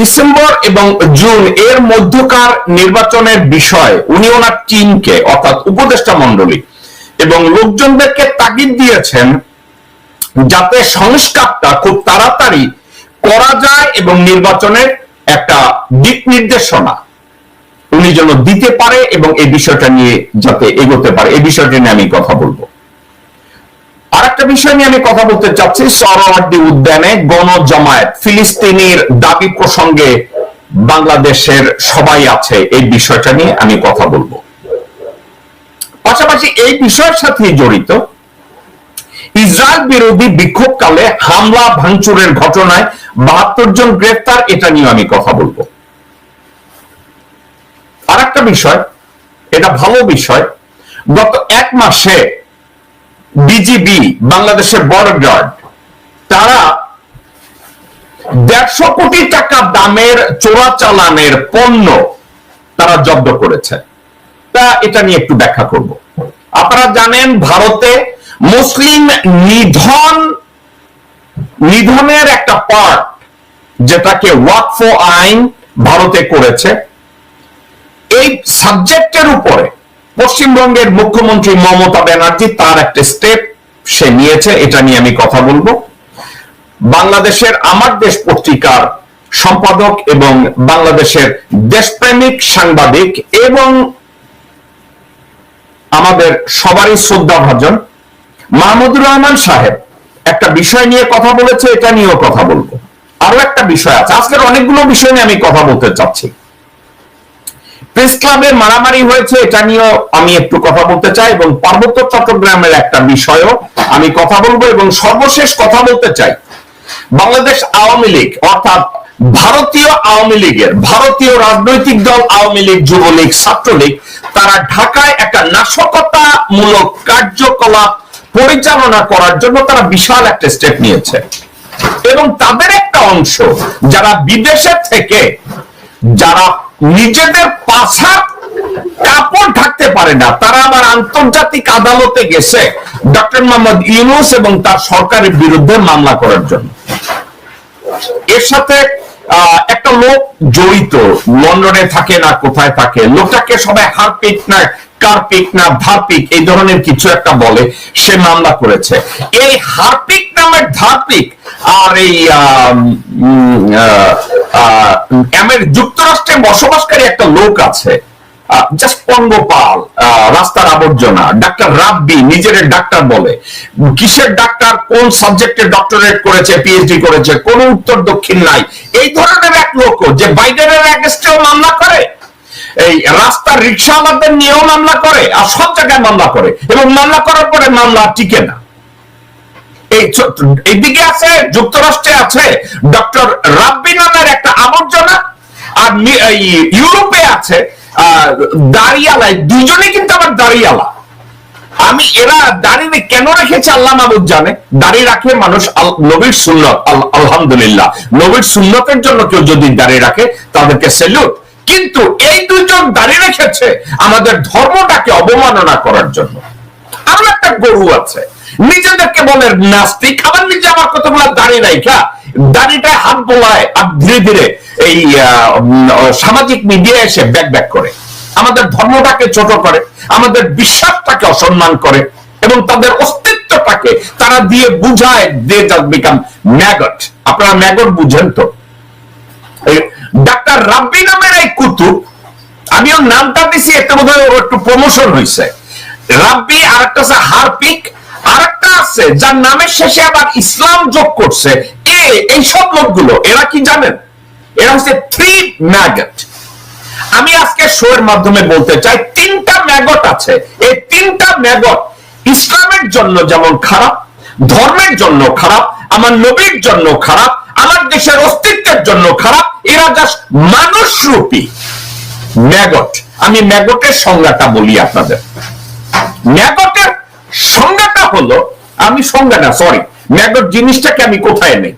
December এবং June এর মধ্যকার নির্বাচনের বিষয়, উনি ওনার টিমকে, অর্থাৎ উপদেষ্টা মন্ডলী এবং লোকজনদেরকে তাগিদ দিয়েছেন যাতে সংস্কারটা খুব তাড়াতাড়ি করা যায় এবং নির্বাচনের একটা দিক নির্দেশনা উনি যেন দিতে পারে এবং এই বিষয়টা নিয়ে যাতে এগোতে পারে। এই বিষয়টা নিয়ে আমি কথা বলব। আর একটা বিষয় নিয়ে আমি কথা বলতে চাচ্ছি, সরওয়ার্দী উদ্যানে গণজমায়েত, ফিলিস্তিনির দাবি প্রসঙ্গে বাংলাদেশের সবাই আছে, এই বিষয়টা নিয়ে আমি কথা বলব। পাশাপাশি এই বিষয়ের সাথে জড়িত, ইসরায়েল বিরোধী বিক্ষোভকালে হামলা, ভাঙচুরের ঘটনায় বাহাত্তর জন গ্রেফতার এটা নিয়ে আমি কথা বলব। আর একটা বিষয়, এটা ভালো বিষয়, গত এক মাসে বিজিবি বাংলাদেশের বর্ডার গার্ড তারা দেড়শো কোটি টাকা দামের চোরাচালানের পণ্য তারা জব্দ করেছে। তা এটা নিয়ে একটু ব্যাখ্যা করব। আপনারা জানেন, ভারতে মুসলিম নিধন, নিধনের একটা পার্ট যেটাকে ওয়াকফ আইন ভারতে করেছে। এই সাবজেক্টের উপরে পশ্চিমবঙ্গের মুখ্যমন্ত্রী মমতা ব্যানার্জি তার একটা স্টেপ সে নিয়েছে, এটা নিয়ে আমি কথা বলব। বাংলাদেশের আমার দেশ পত্রিকার সম্পাদক এবং বাংলাদেশের দেশপ্রেমিক সাংবাদিক এবং আমাদের সবারই শ্রদ্ধা ভাজন মাহমুদুর রহমান সাহেব। একটা বিষয় নিয়ে কথা বলেছে, এটা নিয়েও কথা বলব। আরও একটা বিষয় আছে। আজকের অনেকগুলো বিষয় নিয়ে আমি কথা বলতে চাচ্ছি। প্রেস ক্লাবে মারামারি হয়েছে, এটা নিয়েও আমি একটু কথা বলতে চাই এবং পার্বত্য চট্টগ্রামের একটা বিষয়ও আমি কথা বলব এবং সর্বশেষ কথা বলতে চাই। বাংলাদেশ আওয়ামী লীগ, অর্থাৎ ভারতীয় আওয়ামী লীগের, ভারতীয় রাজনৈতিক দল আওয়ামী লীগ, যুবলীগ, ছাত্রলীগ, তারা ঢাকায় একটা নাশকতামূলক কার্যকলাপ পরিচালনা করার জন্য তারা বিশাল একটা স্টেপ নিয়েছে। এবং তাদের একটা অংশ, যারা বিদেশে থেকে, যারা নিজেদের পাশা কাপড় ঢাকতে পারে না। তারা আবার আন্তর্জাতিক আদালতে গেছে। ডক্টর মোহাম্মদ ইউনুস এবং তার সরকারের বিরুদ্ধে মামলা করার জন্য। এর সাথে একটা লোক জড়িত। লন্ডনে থাকে না, কোথায় থাকে? লোকটাকে সবাই হারপিট না কার্পিক না ধার্পিক, এই ধরনের কিছু একটা বলে, সে মামলা করেছে। এই হারপিক নামের ধার্পিক আর এই যুক্তরাষ্ট্রে বসবাসকারী একটা লোক আছে পঙ্গপাল রাস্তার আবর্জনা, ডাক্তার রাব্বি, নিজের ডাক্তার বলে। কিসের ডাক্তার, কোন সাবজেক্টে ডক্টরেট করেছে পিএইচডি করেছে, কোন উত্তর দক্ষিণ নাই। এই ধরনের এক লোক যে বাইডেনের মামলা করে এই রাস্তার রিক্সাওয়ালাদের নিয়েও মামলা করে, আর সব জায়গায় মামলা করে, এবং মামলা করার পরে মামলা টিকে না। এই এইদিকে আছে, যুক্তরাষ্ট্রে আছে ডক্টর রাব্বি নামের একটা আবর্জনা, আর ইউরোপে আছে দাঁড়িয়ালায় দুজনে কিন্তু আবার দাঁড়িয়ালা। আমি এরা দাঁড়িয়ে কেন রেখেছে, আল্লাহ মাহবুদ জানে। দাঁড়িয়ে রাখে মানুষ নবীর সুন্নত আলহামদুলিল্লাহ। নবীর সুন্নতের জন্য কেউ যদি দাঁড়িয়ে রাখে, তাদেরকে সেলুট। কিন্তু এই দুজন দাঁড়িয়ে রেখেছে আমাদের ধর্মটাকে অবমাননা করার জন্য। আরও একটা গরু আছে। নিজেদেরকে বলে নাস্তিক, আবার নিজে আমার কতগুলো দাঁড়িয়ে রাখা দাড়িটা হাত বোলায় আর ধীরে ধীরে এই সামাজিক মিডিয়া এসে ব্যাক ব্যাক করে। আমাদের ধর্মটাকে ছোট করে, আমাদের বিশ্বাসটাকে অসম্মান করে এবং তাদের অস্তিত্বটাকে তারা দিয়ে বুঝায় দে বিকাম ম্যাগট আপনারা ম্যাগট বুঝেন তো? ডাক্তার রাব্বি নামের এই কুতুব আমি ওর নামটা দিছি, এতে বোধ হয় একটু প্রমোশন হয়েছে রাব্বি আর একটা আছে হারপিক আর একটা আছে যার নামের শেষে আবার ইসলাম যোগ করছে। এ এই সব লোকগুলো, এরা কি জানেন? এরা হচ্ছে থ্রি ম্যাগট আমি আজকে শো এর মাধ্যমে বলতে চাই, তিনটা ম্যাগট আছে। এই তিনটা ম্যাগট ইসলামের জন্য যেমন খারাপ ধর্মের জন্য খারাপ, আমার নবীর জন্য খারাপ, আমার দেশের অস্তিত্বের জন্য খারাপ, এরা জাস্ট মানুষ রূপী। ম্যাগট, আমি ম্যাগটের সংজ্ঞাটা বলি আপনাদের। ম্যাগটের সংজ্ঞাটা হলো, আমি সংজ্ঞা না সরি ম্যাগট জিনিসটাকে আমি কোথায় নেই?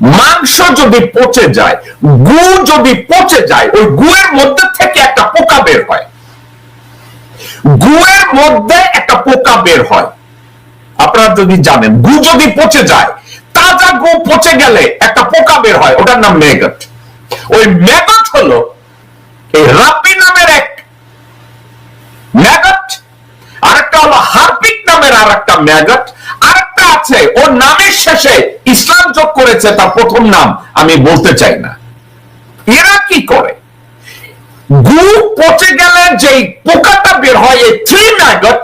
মাংস যদি পচে যায়, গু যদি পচে যায়, ওই গুয়ের মধ্যে থেকে একটা পোকা বের হয়। গুয়ের মধ্যে একটা পোকা বের হয়। আপনারা যদি জানেন, গু যদি পচে যায়, তাজা গু পচে গেলে একটা পোকা বের হয়, ওটার নাম মেগট ওই ম্যাগট হলো এই রাব্বি নামের এক ম্যাগট, আরেকটা হলো হারপিক নামের আর একটা ম্যাগট, আরেকটা আছে ওর নামের শেষে ইসলাম যোগ করেছে, তার প্রথম নাম আমি বলতে চাই না। এরা কি করে? গু পচে গেলে যে পোকাটা বের হয়, এই থ্রি ম্যাগট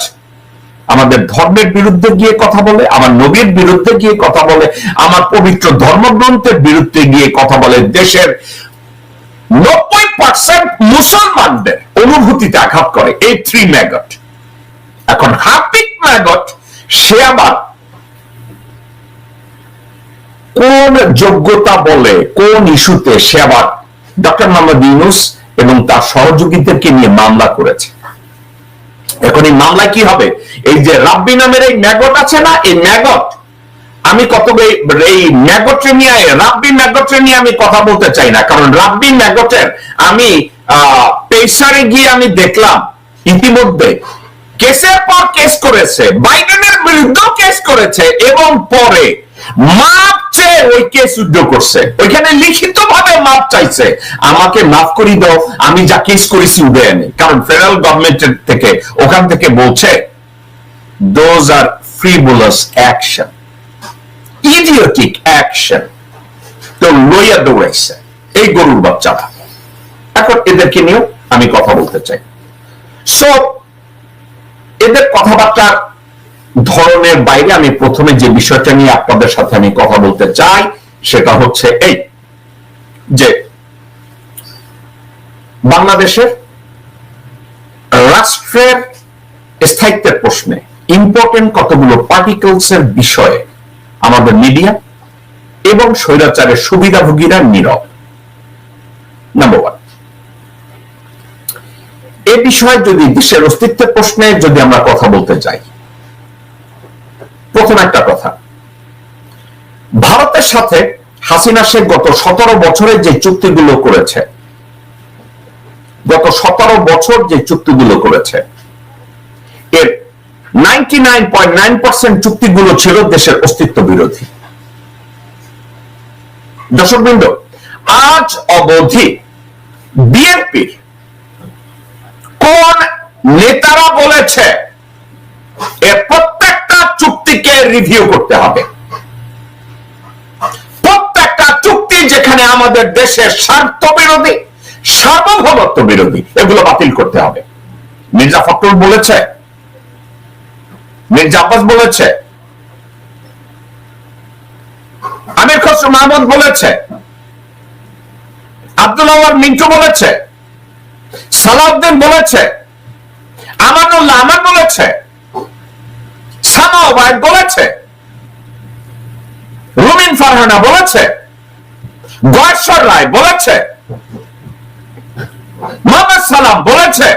আমাদের ধর্মের বিরুদ্ধে গিয়ে কথা বলে, আমার নবীর বিরুদ্ধে গিয়ে কথা বলে, আমার পবিত্র ধর্মগ্রন্থের বিরুদ্ধে গিয়ে কথা বলে। দেশের নব্বই পার্সেন্ট মুসলমানদের অনুভূতিতে আঘাত করে এই থ্রি ম্যাগট এখন হাপিক ম্যাগট সে আবার কোন যোগ্যতা বলে, কোন ইস্যুতে সে আবার ডক্টর মোহাম্মদ ইউনুস এবং তার সহযোগীদেরকে নিয়ে মামলা করেছে। এখন এই মামলা কি হবে? এই যে রাব্বি নামের এই ম্যাগট আছে না, এই ম্যাগট? আমি কত এই ম্যাগটে নিয়ে রাব্বি ম্যাগটে নিয়ে আমি কথা বলতে চাই না। কারণ রাব্বি ম্যাগটের আমি পেসারে গিয়ে আমি দেখলাম ইতিমধ্যে কেসের পর কেস করেছে, বাইডেনের বিরুদ্ধেও কেস করেছে এবং পরে মাপ চেয়ে ওই করছে। ওইখানে লিখিত ভাবে চাইছে। আমাকে মাফ করি দাও, আমি যা কেস করেছি কারণ ফেডারেল থেকে, ওখান থেকে বলছে those are action idiotic action তো লইয়া দৌড়াইছে, এই গরুর বাচ্চারা এখন এদেরকে নিয়েও আমি কথা বলতে চাই। সো এদের কথাবার্তার ধরনের বাইরে আমি প্রথমে যে বিষয়টা নিয়ে আপনাদের সাথে আমি কথা বলতে চাই, সেটা হচ্ছে এই যে বাংলাদেশের রাষ্ট্রের স্থায়িত্বের প্রশ্নে ইম্পর্টেন্ট কতগুলো পার্টিকলস এর বিষয়ে আমাদের মিডিয়া এবং স্বৈরাচারের সুবিধাভোগীরা নীরব। নাম্বার ওয়ান এ বিষয়ে যদি দেশের অস্তিত্বের প্রশ্নে যদি আমরা কথা বলতে চাই প্রথম একটা কথা। ভারতের সাথে হাসিনা শেখ গত সতেরো বছরে যে চুক্তিগুলো করেছে, গত সতেরো বছর যে চুক্তিগুলো করেছে, এর ninety nine point nine percent চুক্তিগুলো ছিল দেশের অস্তিত্ব বিরোধী। দর্শকবৃন্দ আজ অবধি বিএনপির কোন নেতারা বলেছে রিভিউ করতে হবে। প্রত্যেকটা চুক্তি যেখানে আমাদের দেশের স্বার্থ বিরোধী সার্বভৌমত্ব বিরোধী এগুলো বাতিল করতে হবে। মির্জা ফখরুল বলেছে, মির্জা আব্বাস বলেছে, আমির খসরু মাহমুদ বলেছে, আব্দুল আওয়ার মিন্টু বলেছে, সালাউদ্দিন বলেছে, আমানুল্লাহ আমার বলেছে সানা ওবায়দ বলেছে। রুমিন ফারহানা বলেছে। গয়েশ্বর রায় বলেছে। মোহাম্মদ সালাম বলেছে।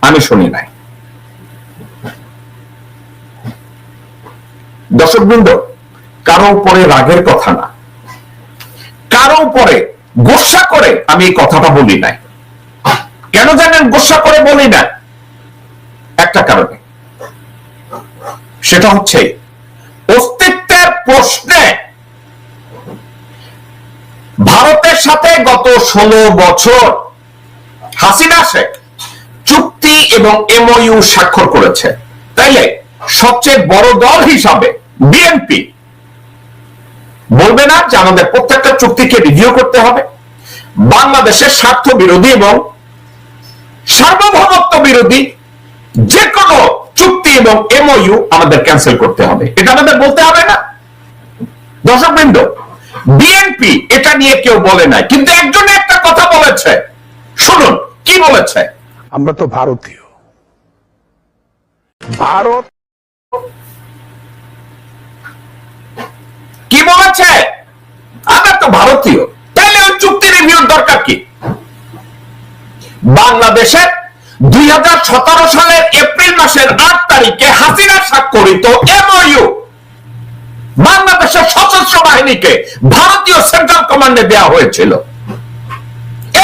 আমি শুনি নাই। দর্শকবৃন্দ, কারও উপরে রাগের কথা না। কারও উপরে গোসা করে আমি এই কথাটা বলি নাই। কেন জানেন গোসা করে বলি না একটা কারণে। সেটা হচ্ছে অস্তিত্বের প্রশ্নে ভারতের সাথে গত ষোলো বছর হাসিনা শেখ চুক্তি এবং এমওইউ স্বাক্ষর করেছে। তাইলে সবচেয়ে বড় দল হিসাবে বিএনপি বলবে না যে আমাদের প্রত্যেকটা চুক্তিকে রিভিউ করতে হবে। বাংলাদেশের স্বার্থ বিরোধী এবং সার্বভৌমত্ব বিরোধী যে কোনো চুক্তি এবং এমওইউ আমাদের ক্যান্সেল করতে হবে। এটা আমাদের বলতে হবে না। দর্শকবৃন্দ বিএনপি এটা নিয়ে কেউ বলে নাই কিন্তু একজন একটা কথা বলেছে। শুনুন কি বলেছে? আমরা তো ভারতীয়। ভারত কি বলেছে? আমরা তো ভারতীয়। তাহলে ওই চুক্তি রিভিউর দরকার কি? বাংলাদেশের দুই হাজার সতেরো সালের এপ্রিল মাসের আট তারিখে হাসিনা স্বাক্ষরিত এমওইউ। বাংলাদেশের সশস্ত্র বাহিনীকে ভারতীয় সেন্ট্রাল কমান্ডে দেওয়া হয়েছিল।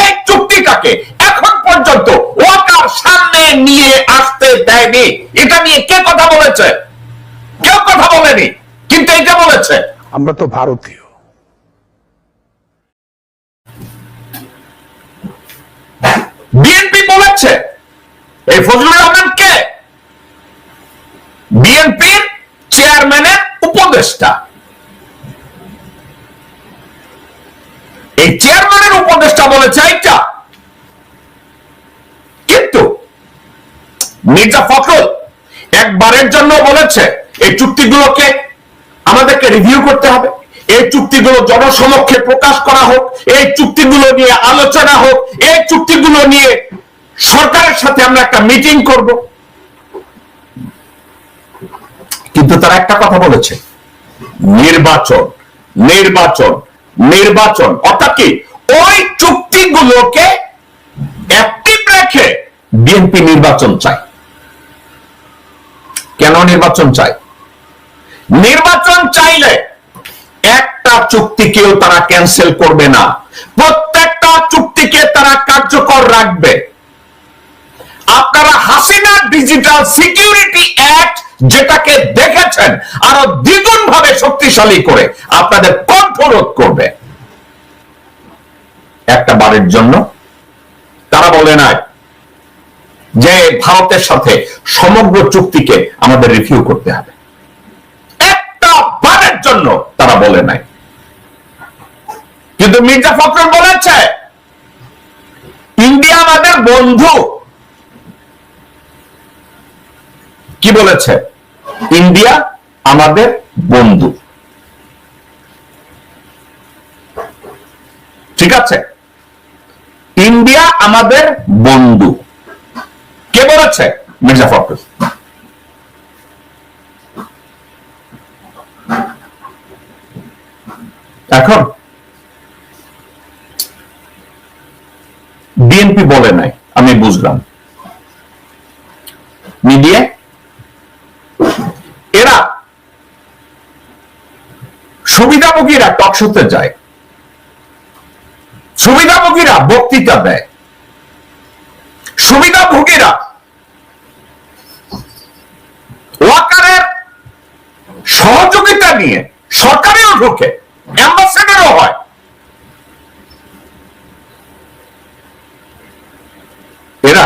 এই চুক্তিটাকে এখন পর্যন্ত ওয়াকার সামনে নিয়ে আসতে দেয়নি। এটা নিয়ে কে কথা বলেছে? কেউ কথা বলেনি কিন্তু এটা বলেছে। আমরা তো ভারতীয়। বিএনপি বলেছে এই ফজলুর রহমান কে? বিএনপির চেয়ারম্যানের উপদেষ্টা। এই চেয়ারম্যানের উপদেষ্টা বলেছে এইটা কিন্তু মির্জা ফখরুল একবারের জন্য বলেছে, এই চুক্তিগুলোকে আমাদেরকে রিভিউ করতে হবে। এই চুক্তিগুলো জনসমক্ষে প্রকাশ করা হোক, এই চুক্তিগুলো নিয়ে আলোচনা হোক, এই চুক্তিগুলো নিয়ে সরকারের সাথে আমরা একটা মিটিং করব। কিন্তু তারা একটা কথা বলেছে। নির্বাচন নির্বাচন নির্বাচন। অর্থাৎ কি? ওই চুক্তিগুলোকে অ্যাক্টিভ রেখে বিএনপি নির্বাচন চায়। কেন নির্বাচন চাই নির্বাচন চাইলে একটা চুক্তিকেও তারা ক্যান্সেল করবে না। প্রত্যেকটা চুক্তিকে তারা কার্যকর রাখবে। আপনারা হাসিনা ডিজিটাল সিকিউরিটি অ্যাক্ট যেটাকে দেখেছেন আরও দ্বিগুণ ভাবে শক্তিশালী করে আপনাদের কণ্ঠরোধ করবে। একটা বারের জন্য তারা বলে নাই যে ভারতের সাথে সমগ্র চুক্তিকে আমাদের রিভিউ করতে হবে। একটা বারের জন্য তারা বলে নাই। কিন্তু মির্জা ফখরুল বলেছে, ইন্ডিয়া আমাদের বন্ধু। কি বলেছে? ইন্ডিয়া আমাদের বন্ধু। ঠিক আছে? ইন্ডিয়া আমাদের বন্ধু। কে বলেছে? মির্জা ফখরুল। এখন বিএনপি বলে নাই, আমি বুঝলাম। মিডিয়া এরা সুবিধাভোগীরা টকশোতে যায়। সুবিধাভোগীরা বক্তৃতা দেয়। সুবিধাভোগীরা ওয়াকারের সহযোগিতা নিয়ে সরকারেও ঢোকে, অ্যাম্বাসেডারও হয়। এরা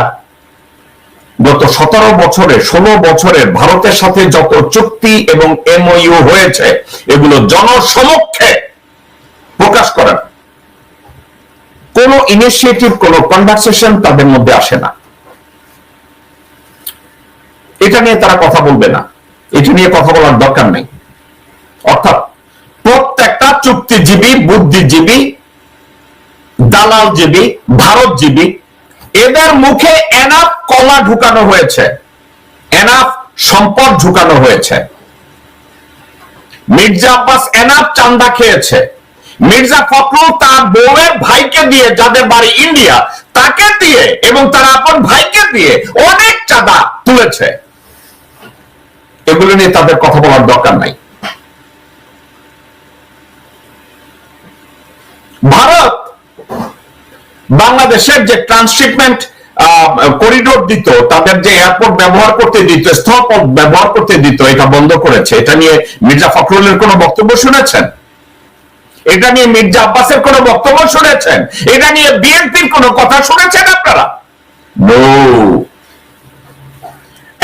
গত সতেরো বছরে, ষোলো বছরের ভারতের সাথে যত চুক্তি এবং এমওইউ হয়েছে, এগুলো জনসমক্ষে প্রকাশ করেন কোন ইনিশিয়েটিভ কোন কনভারসেশন তাদের মধ্যে আসে না। এটা নিয়ে তারা কথা বলবে না। এটা নিয়ে কথা বলার দরকার নেই। অর্থাৎ প্রত্যেকটা চুক্তিজীবী, বুদ্ধিজীবী, দালালজীবী, ভারতজীবী এদের মুখে এনাফ কলা ঢুকানো হয়েছে। এনাফ সম্পদ ঢুকানো হয়েছে। মির্জা আব্বাস এনাফ চান্দা খেয়েছে। মির্জা ফখরুল তার বউয়ের ভাইকে দিয়ে যাদের বাড়ি ইন্ডিয়া, তাকে দিয়ে এবং তার আপন ভাইকে দিয়ে অনেক চাঁদা তুলেছে। এগুলো নিয়ে তাদের কথা বলার দরকার নাই। ভারত বাংলাদেশের যে ট্রান্সশিপমেন্ট করিডোর দিত, তাদের যে এয়ারপোর্ট ব্যবহার করতে দিত, স্থলপথ ব্যবহার করতে দিত, এটা বন্ধ করেছে। এটা নিয়ে মির্জা ফখরুলের কোনো বক্তব্য শুনেছেন? এটা নিয়ে মির্জা আব্বাসের কোনো বক্তব্য শুনেছেন? এটা নিয়ে বিএনপির কোনো কথা শুনেছেন আপনারা?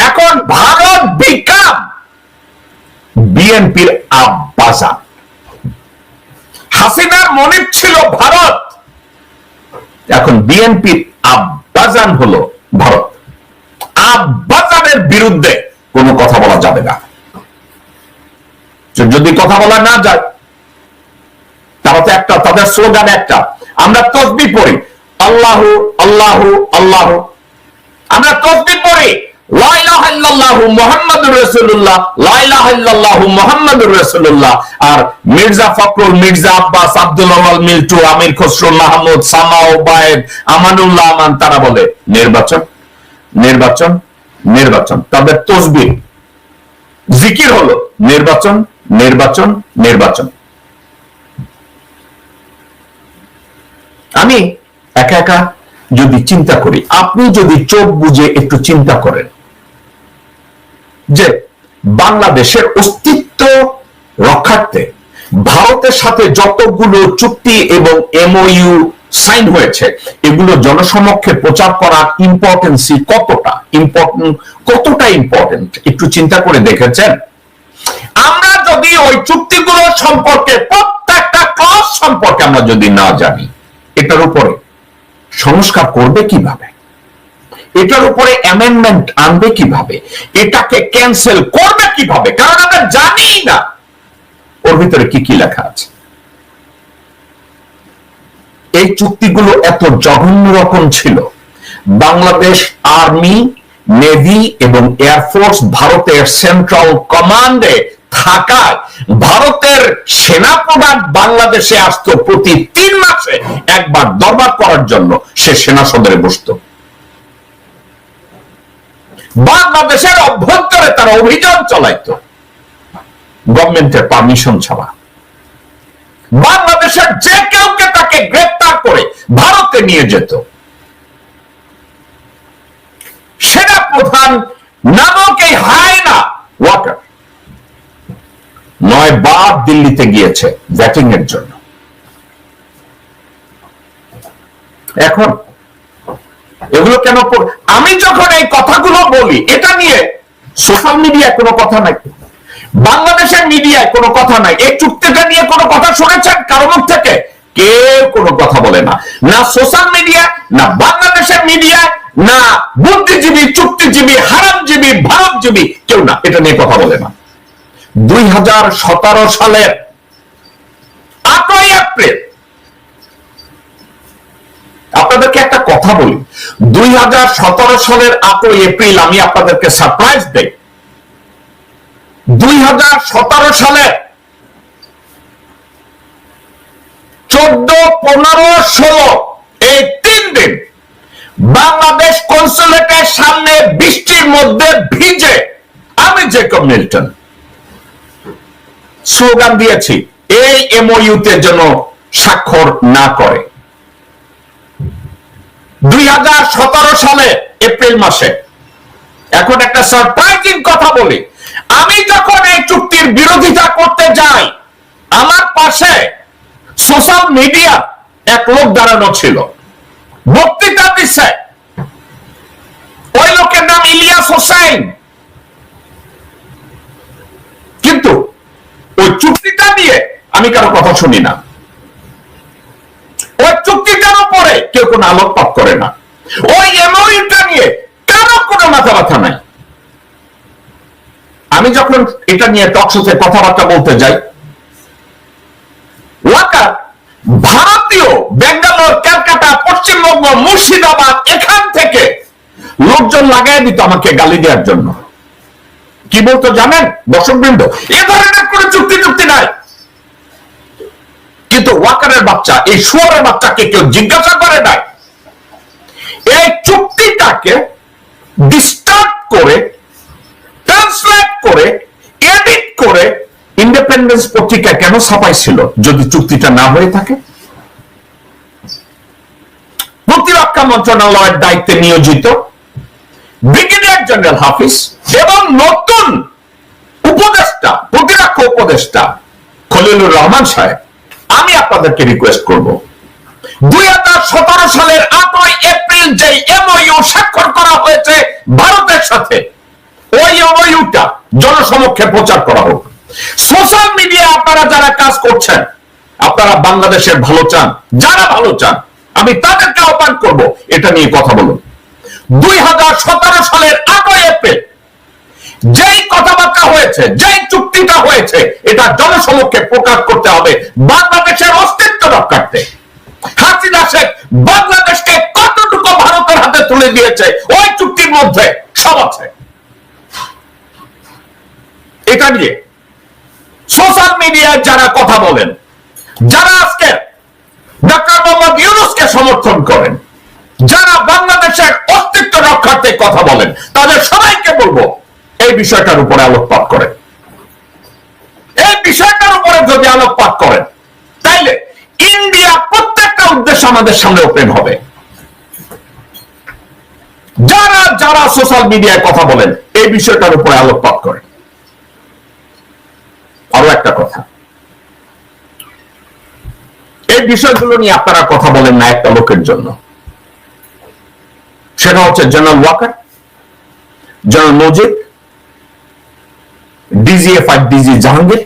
এখন ভারত বিকাম বিএনপির আব্বাসান হাসিনার মনে ছিল ভারত। এখন বিএনপির আব্বাজান হলো ভারত। আব্বাজানের বিরুদ্ধে কোনো কথা বলা যাবে না। যদি কথা বলা না যায়, তাহলে একটা, তাদের স্লোগান একটা। আমরা তসবি পড়ি, আল্লাহ আল্লাহ আল্লাহ। আমরা তসবি পড়ি। নির্বাচন নির্বাচন জিকির হলো, নির্বাচন নির্বাচন নির্বাচন। আমি একা একা যদি চিন্তা করি, আপনি যদি চোখ বুঝে একটু চিন্তা করেন যে বাংলাদেশের অস্তিত্ব রক্ষার্থে ভারতের সাথে যতগুলো চুক্তি এবং এমওইউ সাইন হয়েছে, এগুলো জনসমক্ষে প্রচার করার ইম্পর্টেন্সি কতটা? ইম্পর্টেন্ট কতটা ইম্পর্টেন্ট একটু চিন্তা করে দেখেছেন? আমরা যদি ওই চুক্তিগুলো সম্পর্কে প্রত্যেকটা ক্লস সম্পর্কে আমরা যদি না জানি, এটার উপরে সংস্কার করবে কীভাবে? এটার উপরে অ্যামেন্ডমেন্ট আনবে কীভাবে? এটাকে ক্যান্সেল করবে কীভাবে? কারণ আমরা জানি না। ওর ভিতরে কি কি লেখা আছে? এই চুক্তিগুলো এত জঘন্য রকম ছিল। বাংলাদেশ আর্মি, নেভি এবং এয়ারফোর্স ভারতের সেন্ট্রাল কমান্ডে থাকায় ভারতের সেনাপ্রধান বাংলাদেশে আসতো প্রতি তিন মাসে একবার দরবার করার জন্য। সে সেনা সদরে বসতো। বাংলাদেশের অভ্যন্তরে তারা অভিযান চালাইতো। গভর্নমেন্টের পারমিশন ছাড়া। বাংলাদেশের যে কেউকে তাকে গ্রেপ্তার করে ভারতে নিয়ে যেত। সেনা প্রধান নামক এই হায়না ওয়াটার নয় বার দিল্লিতে গিয়েছে ব্যাটিং এর জন্য। এখন এগুলো কেন আমি যখন এই কথাগুলো বলি, এটা নিয়ে সোশ্যাল মিডিয়ায় কোনো কথা নাই। বাংলাদেশের মিডিয়ায় কোনো কথা নাই। এই চুক্তিটা নিয়ে কোনো কথা শুনেছেন? কারও মুখ থেকে? কেউ কোনো কথা বলে না। না সোশ্যাল মিডিয়া না বাংলাদেশের মিডিয়া না বুদ্ধিজীবী, চুক্তিজীবী, হারামজীবী, ভারতজীবী, কেউ না। এটা নিয়ে কথা বলে না। দুই হাজার সতেরো সালের আটই এপ্রিল আপনাদেরকে একটা কথা বলি। দুই হাজার সতেরো সালের আটই এপ্রিল আমি আপনাদেরকে সারপ্রাইজ দেই। দুই হাজার সতেরো সালে চোদ্দ, পনেরো, ষোলো, এই তিন দিন বাংলাদেশ কনসুলেটের সামনে বৃষ্টির মধ্যে ভিজে আমি জেকব মিল্টন স্লোগান দিয়েছি, এই এমওইউতে যেন স্বাক্ষর না করে। দুই হাজার সতেরো সালে এপ্রিল মাসে। এখন একটা সারপ্রাইজিং কথা বলি। আমি যখন এই চুক্তির বিরোধিতা করতে যাই, আমার পাশে সোশ্যাল মিডিয়া এক লোক দাঁড়ানো ছিল। বক্তৃতা দিচ্ছে ওই লোকের নাম ইলিয়াস হোসেন। কিন্তু ওই চুক্তিটা নিয়ে আমি কারও কথা শুনি না। ওই চুক্তিটার উপরে কেউ কোনো আলোকপাত করে না। ওই এমওইটা নিয়ে কারও কোনো মাথা ব্যথা নাই। আমি যখন এটা নিয়ে টকশোতে কথাবার্তা বলতে যাই ভারতীয় বেঙ্গালোর ক্যালকাটা, পশ্চিমবঙ্গ, মুর্শিদাবাদ, এখান থেকে লোকজন লাগাই দিত আমাকে গালি দেওয়ার জন্য। কি বলতো জানেন দর্শকবৃন্দ? এ ধরনের কোনো চুক্তি চুক্তি নাই। কিন্তু ওয়াকারের বাচ্চা, এই শুয়ারের বাচ্চাকে কেউ জিজ্ঞাসা করে নাই এই চুক্তিটাকে ডিস্টার্ব করে ট্রান্সলেট করে এডিট করে ইন্ডিপেন্ডেন্স পত্রিকা কেন ছাপাইছিল যদি চুক্তিটা না হয়ে থাকে? প্রতিরক্ষা মন্ত্রণালয়ের দায়িত্বে নিয়োজিত ব্রিগেডিয়ার জেনারেল হাফিজ এবং নতুন উপদেষ্টা, প্রতিরক্ষা উপদেষ্টা খলিলুর রহমান সাহেব, আমি আপনাদেরকে রিকোয়েস্ট করব। দুই হাজার সতেরো সালের আটই এপ্রিল যে এমওইউ স্বাক্ষর করা হয়েছে ভারতের সাথে, ওই এমওইউটা জনসমক্ষে প্রচার করা হোক। সোশ্যাল মিডিয়া আপনারা যারা কাজ করছেন, আপনারা বাংলাদেশের ভালো চান, যারা ভালো চান, আমি তাদেরকে আহ্বান করব, এটা নিয়ে কথা বলুন। দুই হাজার সতেরো সালের আটই এপ্রিল যেই কথাবার্তা হয়েছে, যেই চুক্তিটা হয়েছে, এটা জনসমক্ষে প্রকাশ করতে হবে বাংলাদেশের অস্তিত্ব রক্ষার্থে। হাসিনা শেখ বাংলাদেশকে কতটুকু ভারতের হাতে তুলে দিয়েছে? ওই চুক্তির মধ্যে সব আছে। এটা নিয়ে সোশ্যাল মিডিয়ায় যারা কথা বলেন, যারা আজকে ডক্টর মোহাম্মদ ইউনুসকে সমর্থন করেন, যারা বাংলাদেশের অস্তিত্ব রক্ষার্থে কথা বলেন, তাদের সবাইকে বলব এই বিষয়টার উপরে আলোকপাত করেন। এই বিষয়টার উপরে যদি আলোকপাত করেন, তাইলে ইন্ডিয়া উদ্দেশ্য আমাদের সামনে ওপেন হবে। যারা যারা সোশ্যাল মিডিয়ায় কথা বলেন, এই বিষয়টার উপরে আলোকপাত করেন। আরও একটা কথা। এই বিষয়গুলো নিয়ে আপনারা কথা বলেন না একটা লোকের জন্য। সেটা হচ্ছে general Waker general Nazir DGF আর ডিজি জাহাঙ্গীর